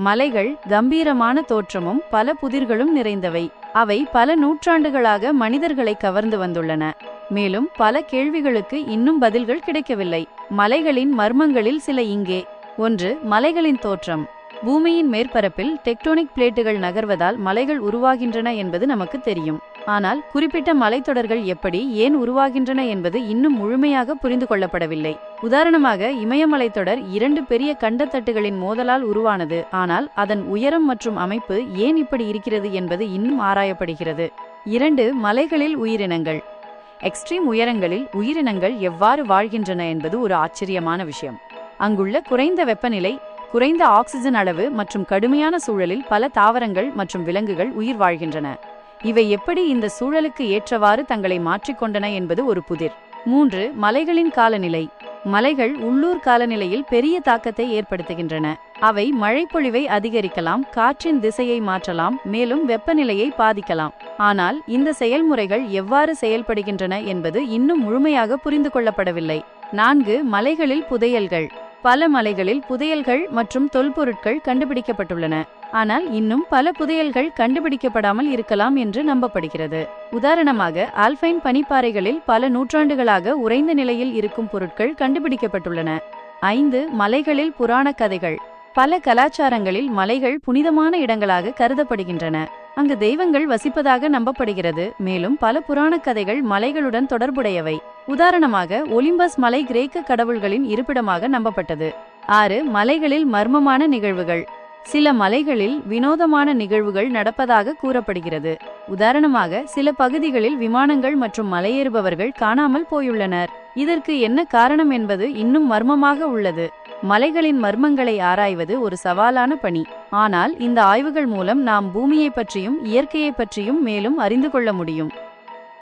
மலைகள் கம்பீரமான தோற்றமும் பல புதிர்களும் நிறைந்தவை. அவை பல நூற்றாண்டுகளாக மனிதர்களை கவர்ந்து வந்துள்ளன. மேலும் பல கேள்விகளுக்கு இன்னும் பதில்கள் கிடைக்கவில்லை. மலைகளின் மர்மங்களில் சில இங்கே. ஒன்று மலைகளின் தோற்றம். பூமியின் மேற்பரப்பில் டெக்டோனிக் பிளேட்டுகள் நகர்வதால் மலைகள் உருவாகின்றன என்பது நமக்கு தெரியும். ஆனால் குறிப்பிட்ட மலைத்தொடர்கள் எப்படி ஏன் உருவாகின்றன என்பது இன்னும் முழுமையாக புரிந்து கொள்ளப்படவில்லை. உதாரணமாக இமயமலைத்தொடர் இரண்டு பெரிய கண்டத்தட்டுகளின் மோதலால் உருவானது ஆனால் அதன் உயரம் மற்றும் அமைப்பு ஏன் இப்படி இருக்கிறது என்பது இன்னும் ஆராயப்படுகிறது. இரண்டு மலைகளில் உயிரினங்கள். எக்ஸ்ட்ரீம் உயரங்களில் உயிரினங்கள் எவ்வாறு வாழ்கின்றன என்பது ஒரு ஆச்சரியமான விஷயம். அங்குள்ள குறைந்த வெப்பநிலை குறைந்த ஆக்சிஜன் அளவு மற்றும் கடுமையான சூழலில் பல தாவரங்கள் மற்றும் விலங்குகள் உயிர் வாழ்கின்றன. இவை எப்படி இந்த சூழலுக்கு ஏற்றவாறு தங்களை மாற்றிக்கொண்டன என்பது ஒரு புதிர். மூன்று மலைகளின் காலநிலை. மலைகள் உள்ளூர் காலநிலையில் பெரிய தாக்கத்தை ஏற்படுத்துகின்றன. அவை மழைப்பொழிவை அதிகரிக்கலாம் காற்றின் திசையை மாற்றலாம் மேலும் வெப்பநிலையை பாதிக்கலாம். ஆனால் இந்த செயல்முறைகள் எவ்வாறு செயல்படுகின்றன என்பது இன்னும் முழுமையாக புரிந்து கொள்ளப்படவில்லை. நான்கு மலைகளில் புதையல்கள். பல மலைகளில் புதையல்கள் மற்றும் தொல்பொருட்கள் கண்டுபிடிக்கப்பட்டுள்ளன. ஆனால் இன்னும் பல புதையல்கள் கண்டுபிடிக்கப்படாமல் இருக்கலாம் என்று நம்பப்படுகிறது. உதாரணமாக ஆல்பைன் பனிப்பாறைகளில் பல நூற்றாண்டுகளாக உறைந்த நிலையில் இருக்கும் பொருட்கள் கண்டுபிடிக்கப்பட்டுள்ளன. ஐந்து மலைகளில் புராணக் கதைகள். பல கலாச்சாரங்களில் மலைகள் புனிதமான இடங்களாக கருதப்படுகின்றன. அங்கு தெய்வங்கள் வசிப்பதாக நம்பப்படுகிறது. மேலும் பல புராணக் கதைகள் மலைகளுடன் தொடர்புடையவை. உதாரணமாக ஒலிம்பஸ் மலை கிரேக்க கடவுள்களின் இருப்பிடமாக நம்பப்பட்டது. ஆறு மலைகளில் மர்மமான நிகழ்வுகள். சில மலைகளில் வினோதமான நிகழ்வுகள் நடப்பதாக கூறப்படுகிறது. உதாரணமாக சில பகுதிகளில் விமானங்கள் மற்றும் மலையேறுபவர்கள் காணாமல் போயுள்ளனர். இதற்கு என்ன காரணம் என்பது இன்னும் மர்மமாக உள்ளது. மலைகளின் மர்மங்களை ஆராய்வது ஒரு சவாலான பணி. ஆனால் இந்த ஆய்வுகள் மூலம் நாம் பூமியை பற்றியும் இயற்கையை பற்றியும் மேலும் அறிந்து கொள்ள முடியும்.